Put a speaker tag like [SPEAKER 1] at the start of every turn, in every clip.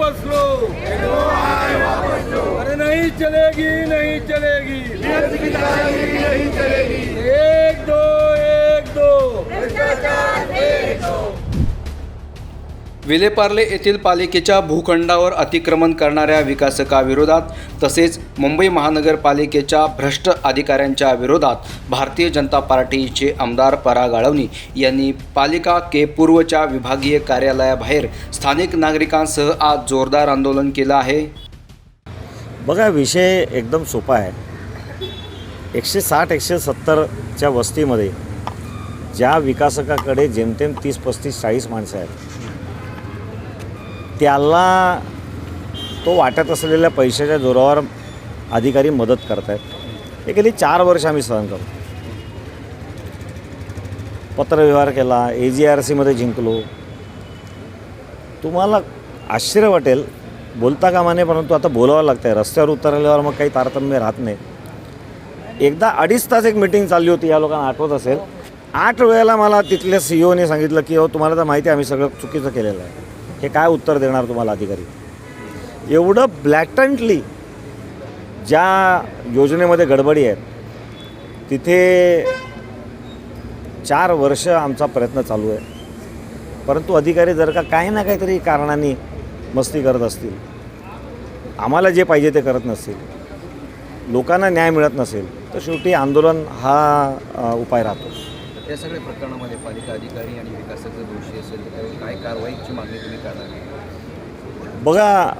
[SPEAKER 1] वापस लो. अरे नहीं चलेगी नहीं चलेगी. एक दो
[SPEAKER 2] विलेपार्ले येथील पालिकेच्या भूखंडावर अतिक्रमण करणाऱ्या विकासकाविरोधात तसेच मुंबई महानगरपालिकेच्या भ्रष्ट अधिकाऱ्यांच्या विरोधात भारतीय जनता पार्टीचे आमदार पराग आळवणी यांनी पालिका के पूर्वच्या विभागीय कार्यालयाबाहेर स्थानिक नागरिकांसह आज जोरदार आंदोलन केलं आहे.
[SPEAKER 3] बघा विषय एकदम सोपा आहे. एकशे साठ एकशे सत्तरच्या वस्तीमध्ये ज्या विकासकाकडे जेमतेम तीस पस्तीस चाळीस माणसं आहेत त्याला तो वाटत असलेल्या पैशाच्या जोरावर अधिकारी मदत करत आहेत हे गेली चार वर्ष आम्ही सहन करतो पत्रव्यवहार केला ए जी आर सीमध्ये जिंकलो. तुम्हाला आश्चर्य वाटेल बोलता कामा नये परंतु आता बोलावं लागतं आहे रस्त्यावर उतरल्यावर मग काही तारतम्य राहत नाही. एकदा अडीच तास एक मिटिंग चालली होती या लोकांना आठवत असेल. आठ वेळेला मला तिथल्या सी ओने सांगितलं की हो तुम्हाला तर माहिती आहे आम्ही सगळं चुकीचं केलेलं आहे. हे काय उत्तर देणार तुम्हाला अधिकारी? एवढं ब्लॅटंटली ज्या योजनेमध्ये गडबडी आहेत तिथे चार वर्ष आमचा प्रयत्न चालू आहे. परंतु अधिकारी जर का काही ना काहीतरी कारणाने मस्ती करत असतील आम्हाला जे पाहिजे ते करत नसतील लोकांना न्याय मिळत नसेल तर शेवटी आंदोलन हा उपाय राहतो
[SPEAKER 2] या सगळ्या प्रकरणामध्ये पालिका अधिकारी आणि विकासाचे दोषी असेल तर काय कारवाईची मागणी तुम्ही करणार
[SPEAKER 3] बघा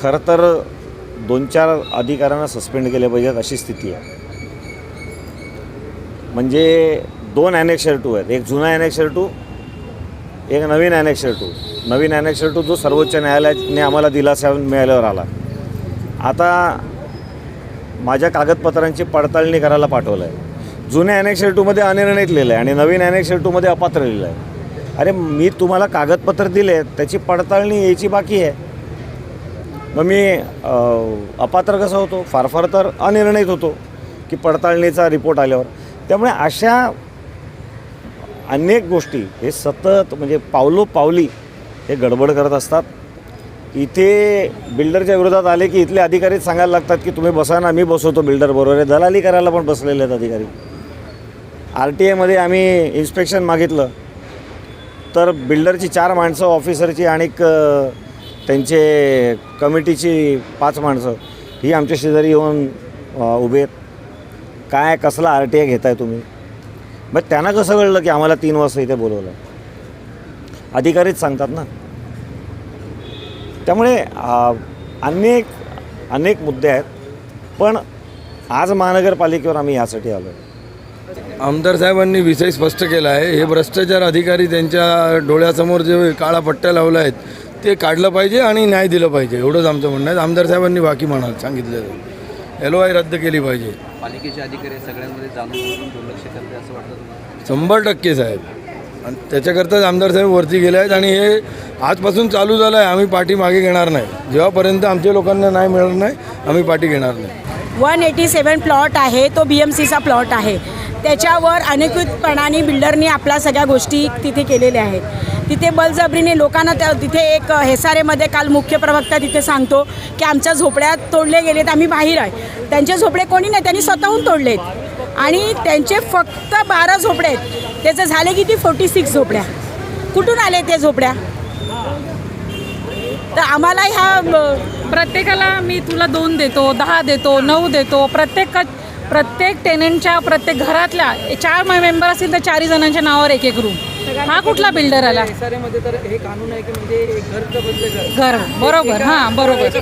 [SPEAKER 3] खरं तर दोन चार अधिकाऱ्यांना सस्पेंड केले पाहिजेत अशी स्थिती आहे. म्हणजे दोन ॲनेक्शर टू आहेत. एक जुना ॲनेक्शर टू एक नवीन ॲनेक्शर टू नवीन ॲनेक्शर टू जो सर्वोच्च न्यायालयाने आम्हाला दिलासा मिळाल्यावर आला. आता माझ्या कागदपत्रांची पडताळणी करायला पाठवलं आहे जुन्या ॲनेक्शर टूमध्ये अनिर्णित लिहिलं आहे आणि नवीन ॲनेक्शर टूमध्ये अपात्र लिहिलं आहे अरे मी तुम्हाला कागदपत्र दिले त्याची पडताळणी यायची बाकी आहे. मग मी अपात्र कसं होतो? फार फार तर अनिर्णित होतो की पडताळणीचा रिपोर्ट आल्यावर. त्यामुळे अशा अनेक गोष्टी हे सतत म्हणजे पावलोपावली हे गडबड करत असतात. इथे बिल्डरच्या विरोधात आले की इथले अधिकारीच सांगायला लागतात की तुम्ही बसा ना मी बसवतो बिल्डर बरोबर. आहे दलाली करायला पण बसलेले आहेत अधिकारी. आर टी आयमध्ये आम्ही इन्स्पेक्शन मागितलं. तर बिल्डरची चार माणसं ऑफिसरची आणि त्यांचे कमिटीची पाच माणसं ही आमच्या शेजारी येऊन उभे आहेत. काय कसला आर टी आय घेताय तुम्ही? मग त्यांना कसं कळलं की आम्हाला तीन वाजता इथे बोलवलं? अधिकारीच सांगतात ना. त्यामुळे अनेक अनेक मुद्दे आहेत. पण आज महानगरपालिकेवर आम्ही यासाठी आलो आहे.
[SPEAKER 1] आमदार साहेबांनी विषय स्पष्ट केला आहे. हे भ्रष्टाचार अधिकारी त्यांच्या डोळ्यासमोर जे काळा पट्ट्या लावल्या आहेत ते काढलं पाहिजे आणि न्याय दिलं पाहिजे. एवढंच आमचं म्हणणं आहे. आमदार साहेबांनी बाकी म्हणाल सांगितलं. एल ओ आय रद्द केली पाहिजे.
[SPEAKER 2] पालिकेचे अधिकारी सगळ्यांमध्ये जाणून दुर्लक्ष करते असं वाटतं तुम्हाला?
[SPEAKER 1] शंभर टक्के साहेब. आणि त्याच्याकरताच आमदार साहेब वरती गेले आहेत आणि हे आजपासून चालू झालं आहे आम्ही पाठी मागे घेणार नाही. जेव्हापर्यंत आमच्या लोकांना नाही मिळणार नाही आम्ही पाठी घेणार नाही.
[SPEAKER 4] वन एटी सेवन प्लॉट आहे तो बी एम सीचा प्लॉट आहे. त्याच्यावर अनधिकृतपणाने बिल्डरनी आपल्या सगळ्या गोष्टी तिथे केलेल्या आहेत. तिथे बलजबरीने लोकांना त्या तिथे एक हेसारेमध्ये काल मुख्य प्रवक्ता तिथे सांगतो की आमच्या झोपड्या तोडले गेलेत आम्ही बाहेर आहे. त्यांचे झोपडे कोणी नाही त्यांनी स्वतःहून तोडलेत. आणि त्यांचे फक्त बारा झोपडे आहेत. त्याचं झाले किती? फोर्टी सिक्स झोपड्या. कुठून आले ते झोपड्या? तर आम्हाला ह्या
[SPEAKER 5] प्रत्येकाला मी तुला दोन देतो दहा देतो नऊ देतो. प्रत्येक प्रत्येक टेनेंटच्या प्रत्येक घरातल्या चार मेंबर असतील तर चारही जणांच्या नावावर एक एक रूम हा कुठला बिल्डर आला?
[SPEAKER 6] तर हे कानून आहे की म्हणजे घर.
[SPEAKER 5] बरोबर हां बरोबर.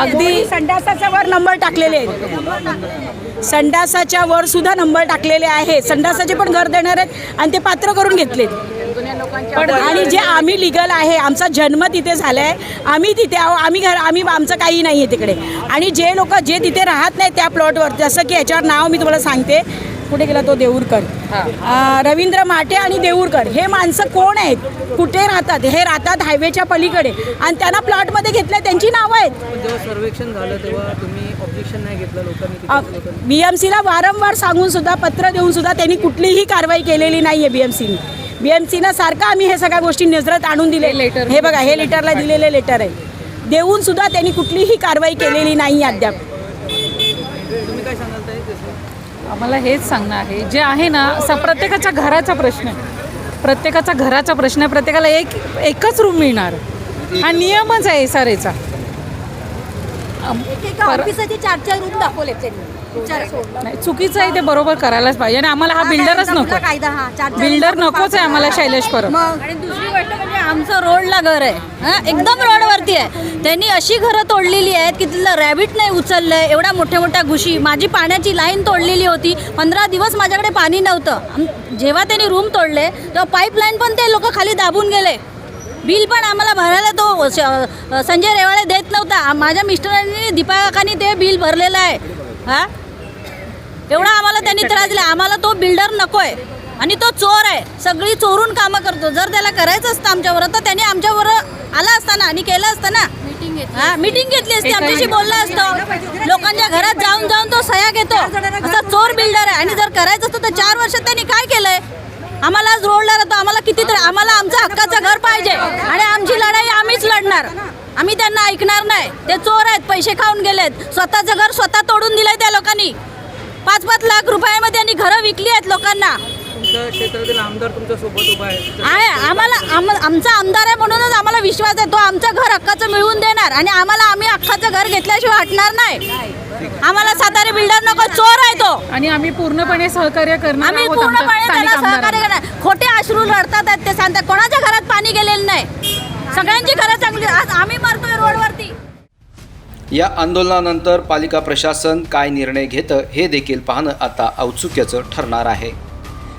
[SPEAKER 4] अगदी. संडासाच्या वर नंबर टाकलेले आहेत. संडासाच्या वर सुद्धा नंबर टाकलेले आहे संडासाचे पण घर देणार आहेत आणि ते पात्र करून घेतलेत. आणि जे आम्ही लिगल आहे आमचा जन्म तिथे झाला आहे आम्ही तिथे आहो आम्ही घर आम्ही आमचं काही नाही आहे तिकडे. आणि जे लोक जे तिथे राहत नाहीत त्या प्लॉटवर जसं की याच्यावर नाव मी तुम्हाला सांगते. कुठे गेला तो? देऊरकर. रवींद्र माटे आणि देऊरकर. हे माणसं कोण आहेत? कुठे राहतात? हे राहतात हायवेच्या पलीकडे. आणि त्यांना प्लॉटमध्ये घेतलं त्यांची नावं आहेत.
[SPEAKER 6] सर्वेक्षण झालं तेव्हा तुम्ही ऑब्जेक्शन नाही घेतलं लोकांनी
[SPEAKER 4] बी एम सीला वारंवार सांगून सुद्धा पत्र देऊन सुद्धा त्यांनी कुठलीही कारवाई केलेली नाही आहे बी एम सीने बी एम सीनं सारखं आम्ही हे सगळ्या गोष्टी नजरात आणून दिले.
[SPEAKER 5] हे letter
[SPEAKER 4] हे बघा हे लेटरला दिलेले लेटर आहे. देऊन सुद्धा त्यांनी कुठलीही कारवाई केलेली नाही अद्याप.
[SPEAKER 6] तुम्ही काय सांगाल?
[SPEAKER 5] आम्हाला हेच सांगणं आहे. जे आहे ना स प्रत्येकाच्या घराचा प्रश्न आहे. प्रत्येकाचा घराचा प्रश्न आहे. प्रत्येकाला एक एकच रूम मिळणार. हा नियमच आहे एस आर एचा
[SPEAKER 7] चार चार रूम दाखवले.
[SPEAKER 5] नाही चुकीचं आहे ते बरोबर करायलाच पाहिजे. आणि आम्हाला हा बिल्डरच नको
[SPEAKER 7] कायदा हा.
[SPEAKER 5] बिल्डर नकोच आहे आम्हाला शैलेश परब.
[SPEAKER 7] आमचं रोडला घर आहे. हां एकदम रोडवरती आहे. त्यांनी अशी घरं तोडलेली आहेत की तिथलं रॅबिट नाही उचललं आहे एवढ्या मोठ्या मोठ्या घुशी. माझी पाण्याची लाईन तोडलेली होती. पंधरा दिवस माझ्याकडे पाणी नव्हतं. जेव्हा त्यांनी रूम तोडले तेव्हा पाईपलाईन पण ते लोक खाली दाबून गेले. बिल पण आम्हाला भरायला तो श- संजय रेवाळे देत नव्हता. माझ्या मिस्टरांनी दीपाकाकांनी ते बिल भरलेलं आहे. हां? एवढा आम्हाला त्यांनी त्रास दिला. आम्हाला तो बिल्डर नको आहे आणि तो चोर आहे. सगळी चोरून कामं करतो. जर त्याला करायचं असतं आमच्यावर तर त्यांनी आमच्यावर आला असता ना आणि केलं असतं ना हा मीटिंग घेतली असती. आमच्याशी बोलला असतो. लोकांच्या घरात जाऊन जाऊन तो सह्या घेतो. असा चोर बिल्डर आहे. आणि जर करायचं असतं तर चार वर्षात त्यांनी काय केलंय? आम्हाला आज रोडला राहतो. आम्हाला किती तर आम्हाला आमचं हक्काचं घर पाहिजे. आणि आमची लढाई आम्हीच लढणार. आम्ही त्यांना ऐकणार नाही. ते चोर आहेत. पैसे खाऊन गेलेत. स्वतःचं घर स्वतः तोडून दिलंय त्या लोकांनी. पाच पाच लाख रुपयामध्ये त्यांनी घरं विकली आहेत लोकांना.
[SPEAKER 6] तुमच्या क्षेत्रातील आमदार तुमच्यासोबत उभा आहे
[SPEAKER 7] आहे आम्हाला आम आमचा आमदार आहे म्हणूनच आम्हाला विश्वास आहे. तो आमचं घर हक्काचं मिळवून देणार. आणि आम्हाला आम्ही हक्काचं घर घेतल्याशिवाय हटणार नाही. आम्हाला सातारे बिल्डर नको चोर आहे तो.
[SPEAKER 5] आणि आम्ही पूर्णपणे सहकार्य करणार
[SPEAKER 7] आम्ही पूर्णपणे त्याला सहकार्य. करणार. खोटे अश्रू लढतात आहेत ते सांगतात. कोणाच्या घरात पाणी गेलेलं नाही? सगळ्यांची घरं चांगली आज आम्ही मरतोय रोडवरती.
[SPEAKER 2] या आंदोलनानंतर पालिका प्रशासन काय निर्णय घेतं हे देखील पाहणं आता औत्सुक्याचं ठरणार आहे.